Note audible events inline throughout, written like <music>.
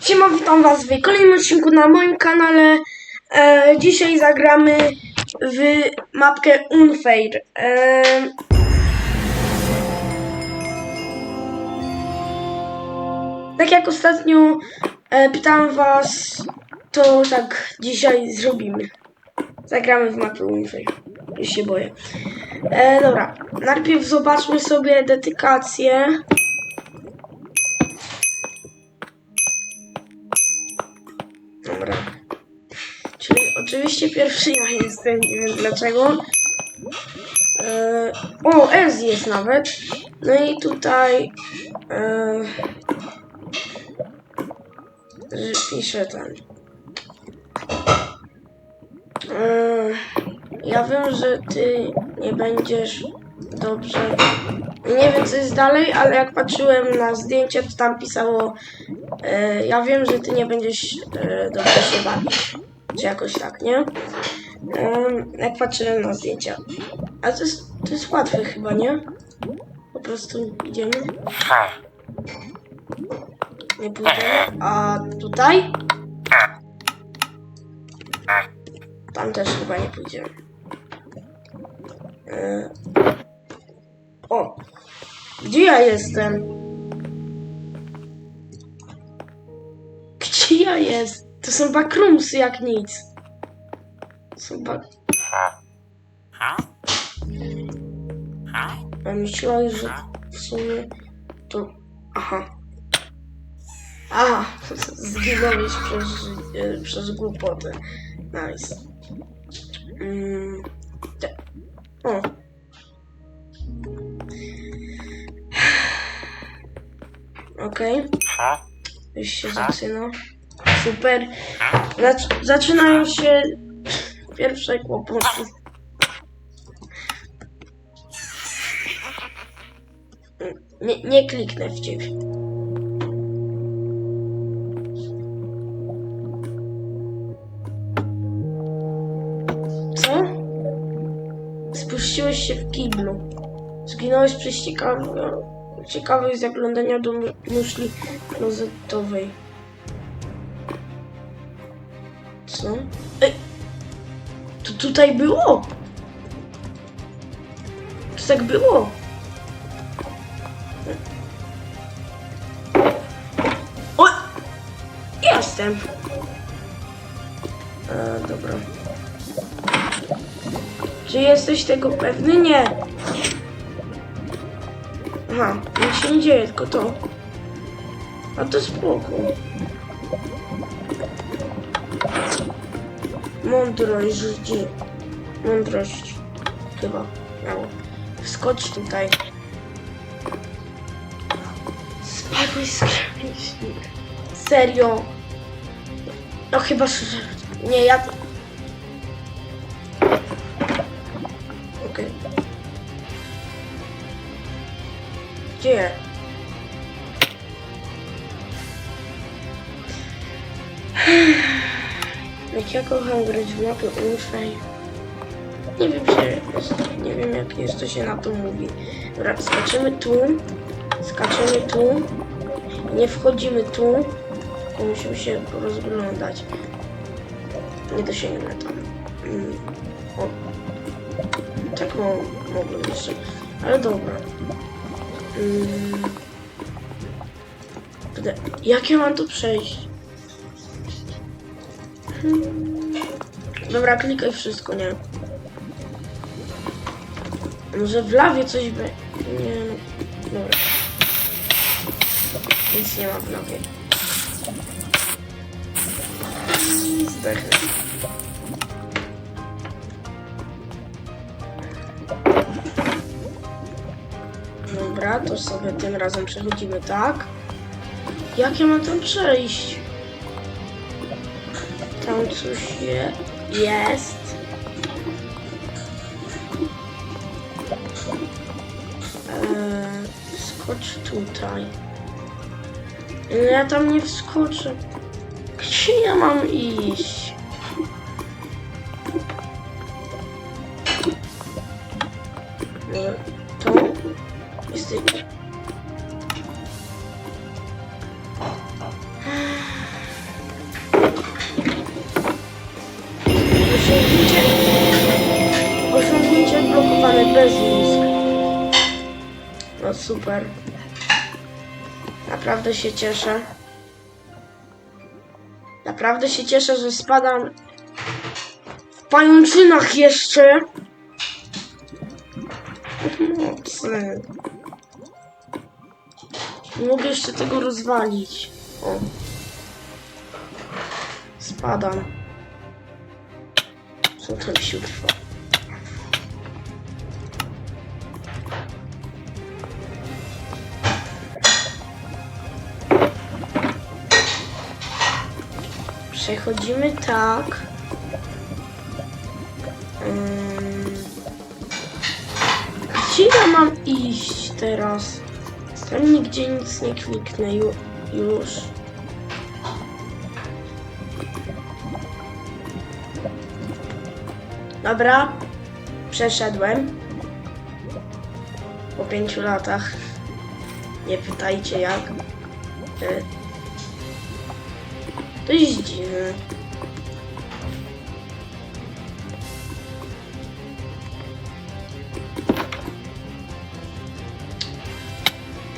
Siema, witam was w kolejnym odcinku na moim kanale. E, dzisiaj zagramy w mapkę Unfair. E, tak jak ostatnio e, pytałem was, to tak dzisiaj zrobimy. Zagramy w mapę Unfair. Już się boję. E, dobra, najpierw zobaczmy sobie dedykację. Dobra. Czyli oczywiście pierwszy ja jestem, nie wiem dlaczego. E, o, Ez jest nawet. No i tutaj e, ten. E, ja wiem, że ty nie będziesz dobrze. Nie wiem co jest dalej, ale jak patrzyłem na zdjęcie, to tam pisało e, ja wiem, że ty nie będziesz e, dobrze się bawić. Czy jakoś tak, nie? Jak patrzyłem na zdjęcia. A to jest, to jest łatwe chyba, nie? Po prostu idziemy. Nie pójdziemy. A tutaj? Tam też chyba nie pójdziemy. E, o! Gdzie ja jestem? Ja jest? To są backroomsy jak nic. To są back... A myślałem, że w sumie to... Aha. Aha, <laughs> zginąłeś przez, e, przez głupotę. Nice. Mm, te- o. Okej. Już się zaczyna. Super. Zac- zaczynają się pierwsze kłopoty. Nie, nie kliknę w ciebie. Co? Spuściłeś się w kiblu. Zginąłeś przez ciekawe, ciekawe zaglądania do mu- muszli klozetowej. Ej! To tutaj było! To tak było! O! Jestem! E, dobra. Czy jesteś tego pewny? Nie! Aha, nic się nie dzieje, tylko to. A to spoko. Mądrość rzuci. Mądrość. Chyba miało. Wskocz tutaj. Spadłeś z. Serio. No chyba, że... Nie, ja... Jak ja kocham grać w mapy Unfej. Nie wiem, się, nie wiem jak jeszcze się na to mówi. Dobra, skaczemy tu, skaczemy tu, nie wchodzimy tu, tylko musimy się rozglądać. Nie dosięgnę tam. Mm, O, tak mo mogłem jeszcze, ale dobra. Mm. Kurde, Jak ja mam tu przejść? Dobra, klikaj wszystko, nie? Może w lawie coś by... Nie no. Dobra. Nic nie ma w lawie. Zdechnę. Dobra, to sobie tym razem przechodzimy tak. Jak ja mam tam przejść? Tam coś je, jest. Eee, skocz tutaj. Ja tam nie wskoczę. Gdzie ja mam iść? Eee, Naprawdę się cieszę. Naprawdę się cieszę, że spadam w pajęczynach jeszcze. Mocy. Nie mogę jeszcze tego rozwalić. O. Spadam. Co tam się trwa? Przechodzimy tak. Gdzie ja mam iść teraz? Tam nigdzie nic nie kliknę ju, już. Dobra, przeszedłem. Po pięciu latach. Nie pytajcie jak. To jest dziwne.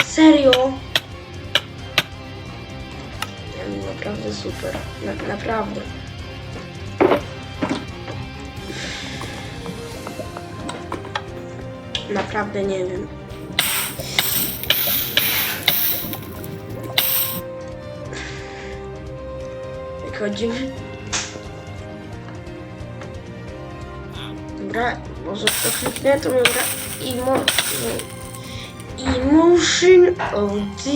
Serio? No, naprawdę super. Na, naprawdę. Naprawdę nie wiem. Wychodzimy. Dobra, może to kliknę, to dobra. I mo... Emotion of the...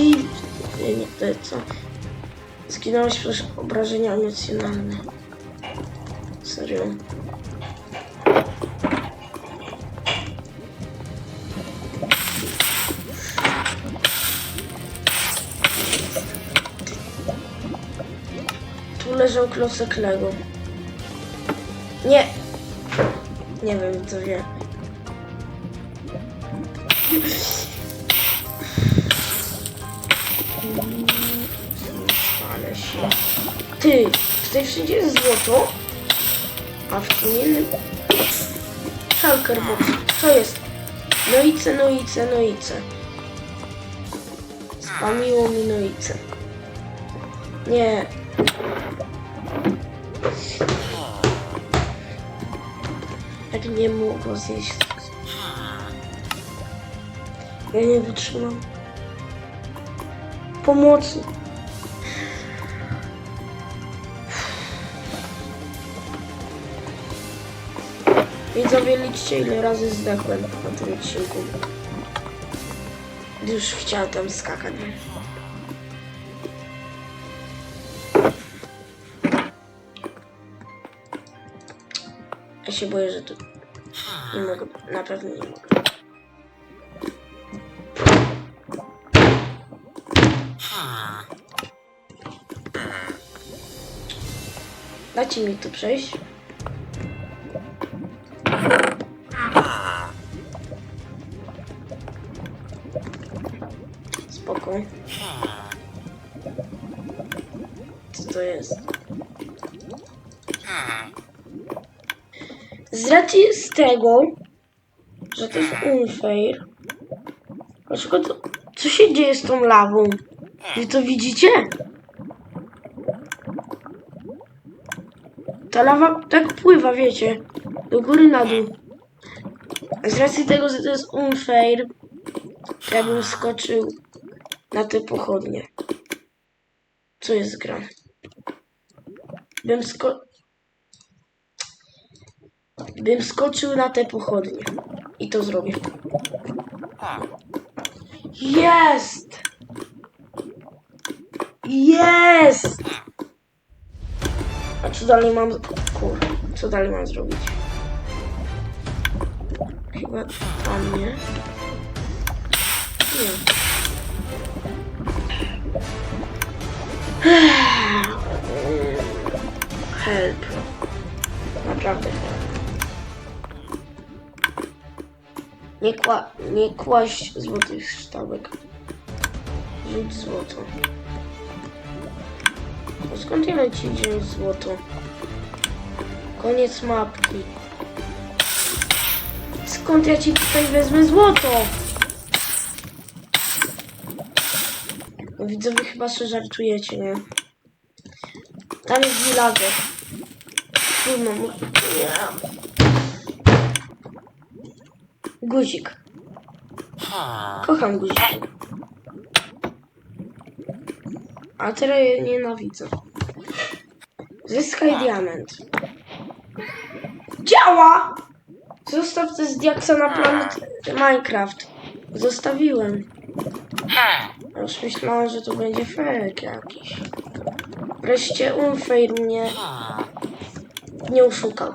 Nie, to co? Zginąłeś przez obrażenia emocjonalne. Serio. Leżał Lego. Nie! Nie wiem, co wie. Ale się. Ty! Tutaj wszędzie jest złoto. A w tym innym... Shulker box. Co jest? Noice, noice, noice. Spamiło mi noice. Nie. Jak nie mogło zjeść. Ja nie wytrzymam. Pomocy. Widzowie, liczcie ile razy zdechłem na tym odcinku. Już chciałem tam skakać. Ja się boję, że tu nie mogę, na pewno nie mogę. Dajcie mi tu przejść. Spoko. Co to jest? Z racji z tego, że to jest unfair. Dlaczego to... Co się dzieje z tą lawą? Wy to widzicie? Ta lawa tak pływa, wiecie. Do góry na dół. A z racji tego, że to jest unfair, ja bym skoczył na te pochodnie. Co jest grane? Bym sko... Bym skoczył na te pochodnie. I to zrobię. Jest! Jest! A co dalej mam... Kur... Co dalej mam zrobić? Chyba tam, nie? Nie. Help. Naprawdę help. Nie, kła nie kłaść złotych sztabek. Rzuć złoto. A skąd ja ci wziąć złoto? Koniec mapki. Skąd ja ci tutaj wezmę złoto? No wy chyba sobie żartujecie, nie? Tam jest villager. Trudno mu... Guzik. Kocham guziki. A teraz je nienawidzę. Zyskaj diament. Działa! Zostaw te z diaksa na planet Minecraft. Zostawiłem. Już myślałem, że to będzie fake jakiś. Wreszcie Unfair mnie nie oszukał.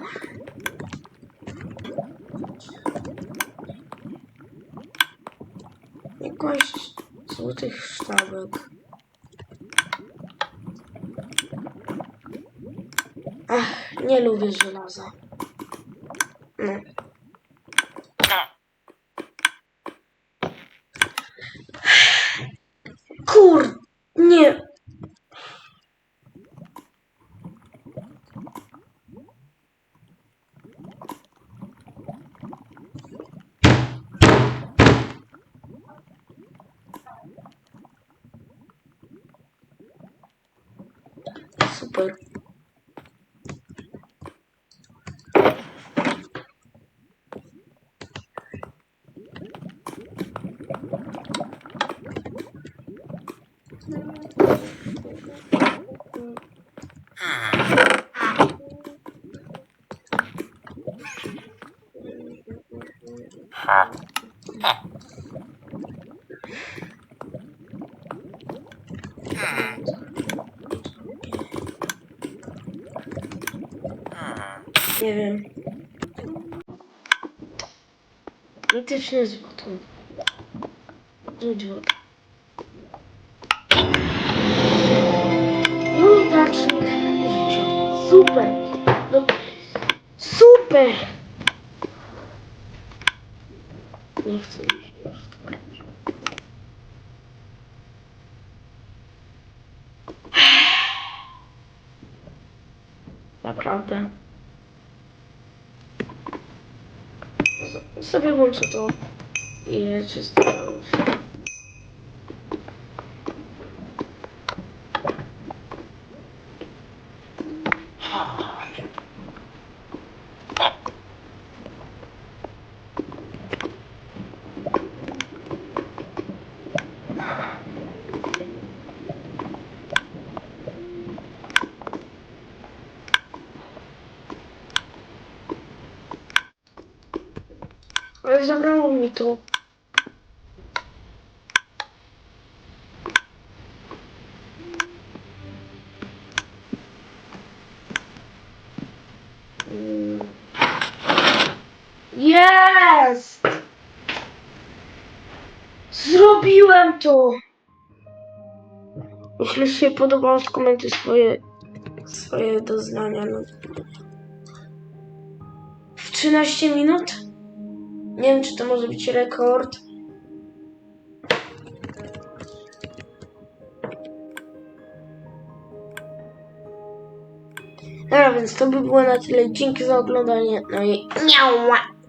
Jakoś złotych sztabek. Ach, nie lubię żelaza. No. Kur... Nie. Super. Nie wiem. Nie złoto. Rzuć wodę. Nieudacznik życia. Super. No, super. Nie chcę mi się już to grać. Naprawdę. S- sobie włączę to i czysto. Ale zabrało mi to. Jest! Zrobiłem to! Jeśli się podobało, skomentuj swoje, swoje doznania. No. W 13 minut? Nie wiem, czy to może być rekord. Dobra, więc to by było na tyle. Dzięki za oglądanie. No i miała.